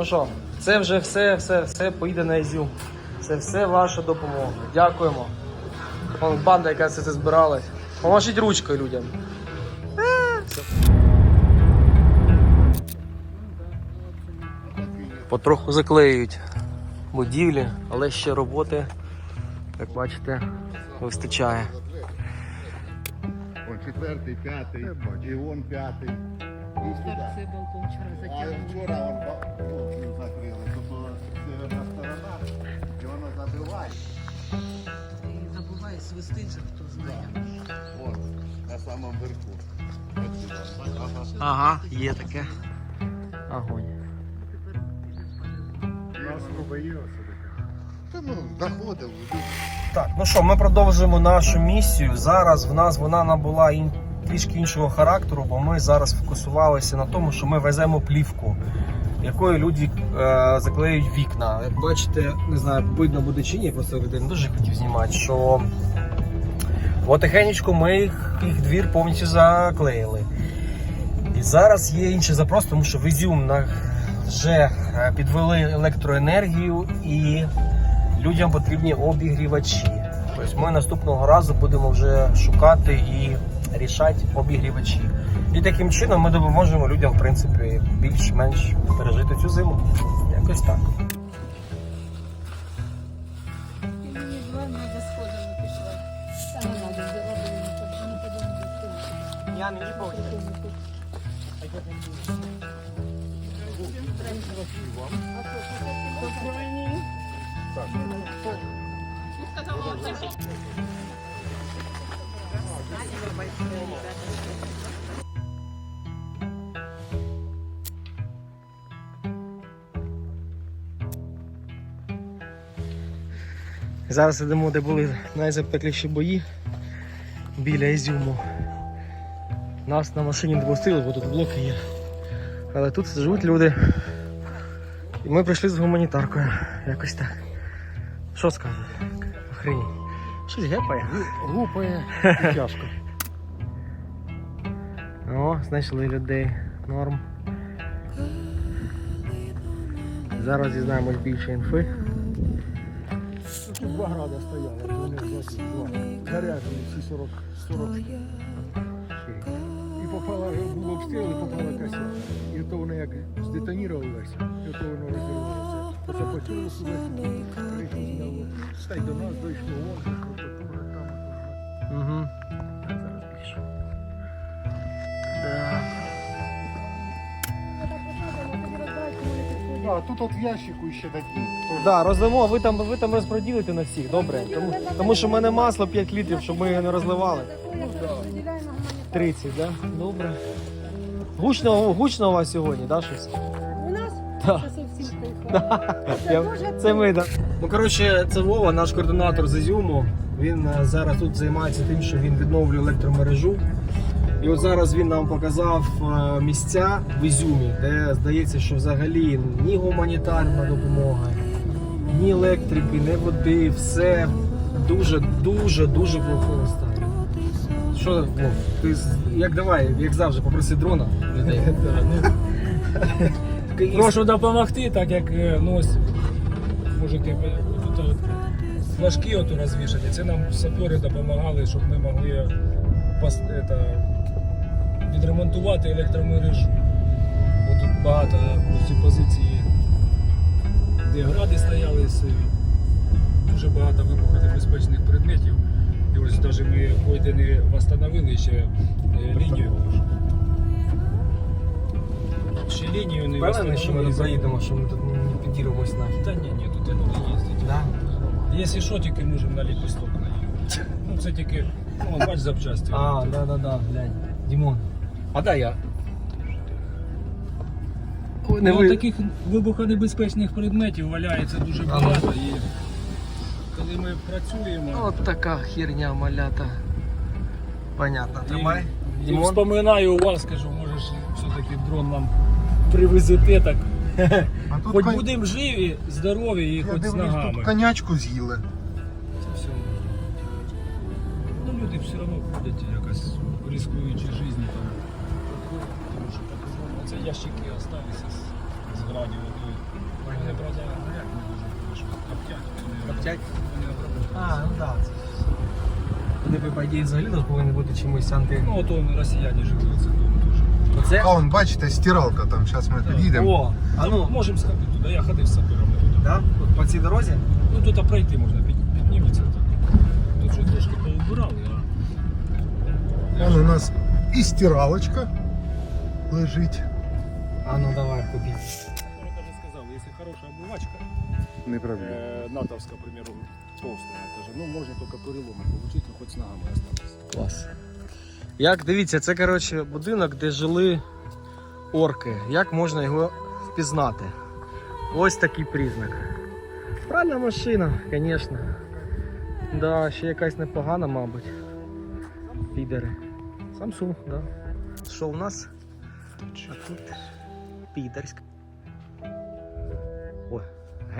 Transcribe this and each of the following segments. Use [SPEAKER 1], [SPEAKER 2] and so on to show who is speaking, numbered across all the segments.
[SPEAKER 1] Ну що, це вже все, все, все поїде на Ізюм. Це все ваша допомога. Дякуємо. Вон банда, яка це, це збиралась. Поможіть ручкою людям. Потроху заклеюють будівлі, але ще роботи, як бачите, вистачає.
[SPEAKER 2] Он четвертий, п'ятий, і он п'ятий. І сюди.
[SPEAKER 3] Цей балкон вчора затягнув. Забуває же, хто знає.
[SPEAKER 2] Вон, на самому верху. Ага.
[SPEAKER 1] Ага, є таке. Огонь.
[SPEAKER 2] Та ну, заходив.
[SPEAKER 1] Так, ну що, ми продовжуємо нашу місію. Зараз в нас вона набула ін... трішки іншого характеру, бо ми зараз фокусувалися на тому, що ми веземо плівку, якою люди е, заклеюють вікна. Як бачите, не знаю, видно буде чи ні, просто я не дуже хотів знімати, що потихенечку ми їх, їх двір повністю заклеїли. І зараз є інший запрос, тому що в Ізюм вже е, підвели електроенергію і людям потрібні обігрівачі. Тобто ми наступного разу будемо вже шукати і рішати обігрівачі. І таким чином ми допоможемо людям, в принципі, більш-менш пережити цю зиму. Якось так. Зараз йдемо, де були найзапекліші бої біля Ізюму. Нас на машині не бо тут блоки є. Але тут живуть люди. І ми прийшли з гуманітаркою. Якось так. Що скажеш? Охренеть. Щось гепає.
[SPEAKER 4] Глупає і тяжко.
[SPEAKER 1] О, знайшли людей. Норм. Зараз дізнаємось більше інфи.
[SPEAKER 4] Тут два града стояли, вони взяті два. Заряджені всі 40, 40 штук. І попала, був обстріл воно як здетонірувало весь, і то воно розірвалося. Оце сюди, кришу зняло. Та й до нас дійшло, вон, прокуратура там.
[SPEAKER 1] Угу. Зараз. Да.
[SPEAKER 4] А, тут от в ящику ще такі. теж.
[SPEAKER 1] Да, роздамо, ви там, ви там розпроділите на всіх, добре? Тому, тому що в мене масло 5 літрів, щоб ми його не розливали. 30, да? Добре. Гучно, гучно у вас сьогодні, да, щось?
[SPEAKER 5] У нас
[SPEAKER 1] Да.
[SPEAKER 5] це зовсім тихо. Це
[SPEAKER 1] Я-
[SPEAKER 5] дуже
[SPEAKER 1] Це ми, да. Ну, коротше, це Вова, наш координатор з Ізюму. Він е, зараз тут займається тим, що він відновлює електромережу. І от зараз він нам показав е, місця в Ізюмі, де здається, що взагалі ні гуманітарна допомога, ні електрики, ні води, все дуже, дуже, дуже плохому стані. Що, Вов, ти як давай, як завжди, попроси дрона людей.
[SPEAKER 6] Прошу допомогти, так як е, ну, можете е, тут от, флажки от розвішані. Це нам сапери допомагали, щоб ми могли пос- это, відремонтувати електромережу. Бо тут багато ось ці позиції, де гради стояли, дуже багато вибухонебезпечних предметів. І ось навіть ми і не встановили ще е, лінію. Ще лінію не
[SPEAKER 1] Впевнений, що ми тут заїдемо, що ми тут не підірвемось нахід.
[SPEAKER 6] Та ні, ні, тут я не їздить.
[SPEAKER 1] Да?
[SPEAKER 6] Якщо що, тільки можемо на ліпісток наїхати. Ну це тільки, ну, бач запчасті.
[SPEAKER 1] А, да, да, да, глянь. Дімон. А да я. Ой, не
[SPEAKER 6] ну,
[SPEAKER 1] ви...
[SPEAKER 6] таких вибухонебезпечних предметів валяється дуже багато. І коли ми працюємо,
[SPEAKER 1] От така херня малята. Понятно, тримай.
[SPEAKER 6] і
[SPEAKER 1] Дімон.
[SPEAKER 6] вспоминаю вас, кажу, можеш все-таки дрон нам привезете так.
[SPEAKER 2] А тут
[SPEAKER 6] Хоч
[SPEAKER 2] кон-
[SPEAKER 6] будемо живі, здорові і
[SPEAKER 2] я
[SPEAKER 6] хоч з
[SPEAKER 2] дивлюсь,
[SPEAKER 6] ногами.
[SPEAKER 2] тут конячку з'їли.
[SPEAKER 6] Це все. Ну, люди все одно ходять якось ризикуючи життя там. Тому що так, ну, Це ящики залишилися з градів. Вони, ну як коптять. Вони-
[SPEAKER 1] Коптять?
[SPEAKER 6] Вони обробляють.
[SPEAKER 1] А, ну так. Вони б, по ідеї, взагалі тут повинні бути чимось анти.
[SPEAKER 6] Ну, ото росіяни жили в цьому дому теж.
[SPEAKER 1] Оце?
[SPEAKER 2] А вон, бачите, стиралка там, зараз ми під'їдемо.
[SPEAKER 1] О, а ну,
[SPEAKER 6] можемо сходити туди, я ходив з саперами туди.
[SPEAKER 1] да? От по цій дорозі?
[SPEAKER 6] Ну тут пройти можна, під, підніметься так. Тут вже трошки поубирали, а.
[SPEAKER 2] Вон у нас і стиралочка лежить.
[SPEAKER 1] А ну давай, купіть.
[SPEAKER 2] Не проблема.
[SPEAKER 6] э, натовская, к примеру, толстая, даже, ну можно только переломы получить, но хоть с ногами осталось.
[SPEAKER 1] Клас. Як дивіться, це коротше будинок, де жили орки. Як можна його впізнати? Ось такий признак. Пральна машина, звісно. Да, ще якась непогана, мабуть. Підери. Samsung, да. Що у нас? А тут підерська. Ой,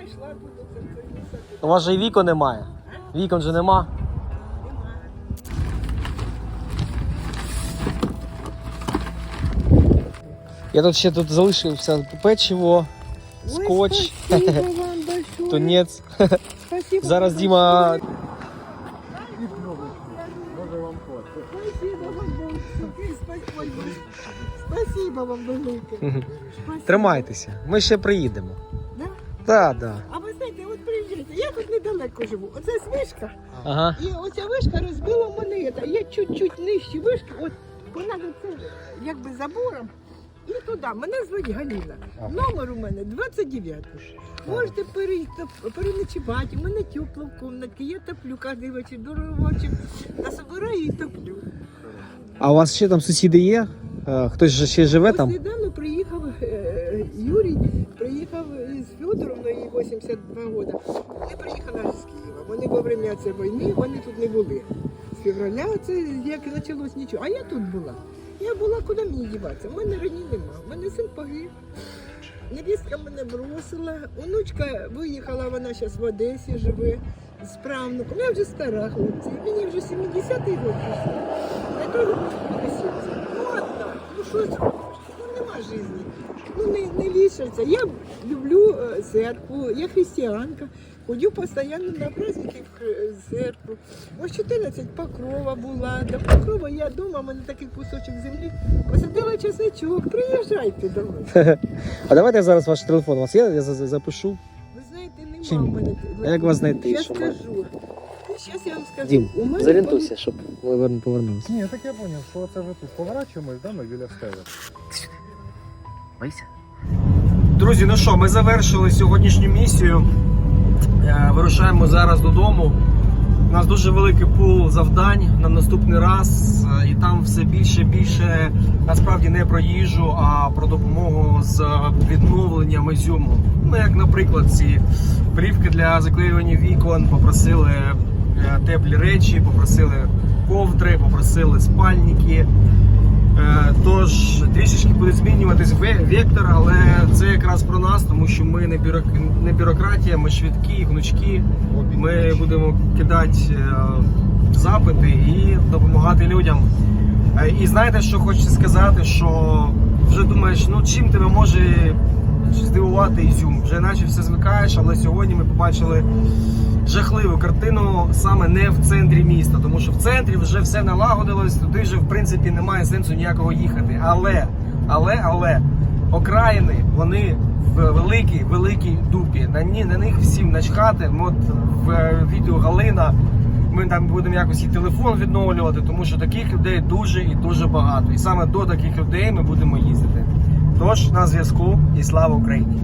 [SPEAKER 5] нашу. Ну, тут оце це місце.
[SPEAKER 1] У вас же і вікон немає. Вікон же нема. Я тут ще тут залишився печиво, скотч,
[SPEAKER 5] Ой, спасибо вам большое.
[SPEAKER 1] тунець.
[SPEAKER 5] Спасибо
[SPEAKER 1] Зараз
[SPEAKER 5] вам
[SPEAKER 1] Діма.
[SPEAKER 5] Спасибо вам большое. Спасибо вам велике.
[SPEAKER 1] Тримайтеся, ми ще приїдемо.
[SPEAKER 5] Да?
[SPEAKER 1] Так, так.
[SPEAKER 5] А ви знаєте, от приїжджайте, я тут недалеко живу. Оце вишка,
[SPEAKER 1] Ага.
[SPEAKER 5] і оця вишка розбила монета. Я чуть-чуть нижче вишки, от понад це якби забором. І туди. Мене звуть Галіна. Номер у мене 29. Можете перейти, переночувати. У мене тепло в кімнаті. Я топлю кожен вечір дорогочок. Насобираю і топлю.
[SPEAKER 1] А у вас ще там сусіди є? Е, Хтось же ще живе
[SPEAKER 5] Ось
[SPEAKER 1] там?
[SPEAKER 5] недавно приїхав 82 роки. Вони приїхали з Києва. Вони во время цієї війни вони тут не були. З февраля це як почалось нічого. А я тут була. Я була куди мені діватися. У мене рані нема. У мене син погиб. Невістка мене бросила. Онучка виїхала, вона зараз в Одесі живе з правнуком. Я вже стара хлопці. Мені вже 70-й років. На той рік Ну, одна. Ну, що не. Я люблю церкву, я християнка. Ходю постійно на праздники в церкву. Ось 14 покрова була. До покрова я вдома, у мене такий кусочок землі. Посадила чесничок, приїжджайте до мене.
[SPEAKER 1] А давайте я зараз ваш телефон. У вас є? Я за- за- запишу.
[SPEAKER 5] Ви знаєте, нема
[SPEAKER 1] Чим?
[SPEAKER 5] у мене.
[SPEAKER 1] А як вас знайти,
[SPEAKER 5] Щас скажу. Щас я вам скажу.
[SPEAKER 1] Дім,
[SPEAKER 5] У мене
[SPEAKER 1] зорієнтуйся, щоб вер- повернулися.
[SPEAKER 4] Ні, так я зрозумів, що це ви тут поворачуємось, да, ми біля стели.
[SPEAKER 1] Боїся? Друзі, ну що, ми завершили сьогоднішню місію. Е, Вирушаємо зараз додому. У нас дуже великий пул завдань на наступний раз, е, і там все більше більше насправді не про їжу, а про допомогу з відновленням ізюму. Ну, як, наприклад, ці плівки для заклеювання вікон, попросили е, теплі речі, попросили ковдри, попросили спальники. Е, Тож трішечки буде змінюватись ве- вектор, але це якраз про нас, тому що ми не, бюрок... не бюрократія, ми швидкі, гнучкі. Ми будемо кидати е, запити і допомагати людям. Е, І знаєте, що хочу сказати, що вже думаєш, ну чим тебе може здивувати Ізюм? Вже наче все звикаєш, але сьогодні ми побачили жахливу картину саме не в центрі міста, тому що в центрі вже все налагодилось, туди вже в принципі немає сенсу ніякого їхати. Але, але, але окраїни вони в великій, великій дупі. На, ні, на них всім начхати. От в е, відео Галина. Ми там будемо якось і телефон відновлювати, тому що таких людей дуже і дуже багато. І саме до таких людей ми будемо їздити. Тож на зв'язку і слава Україні!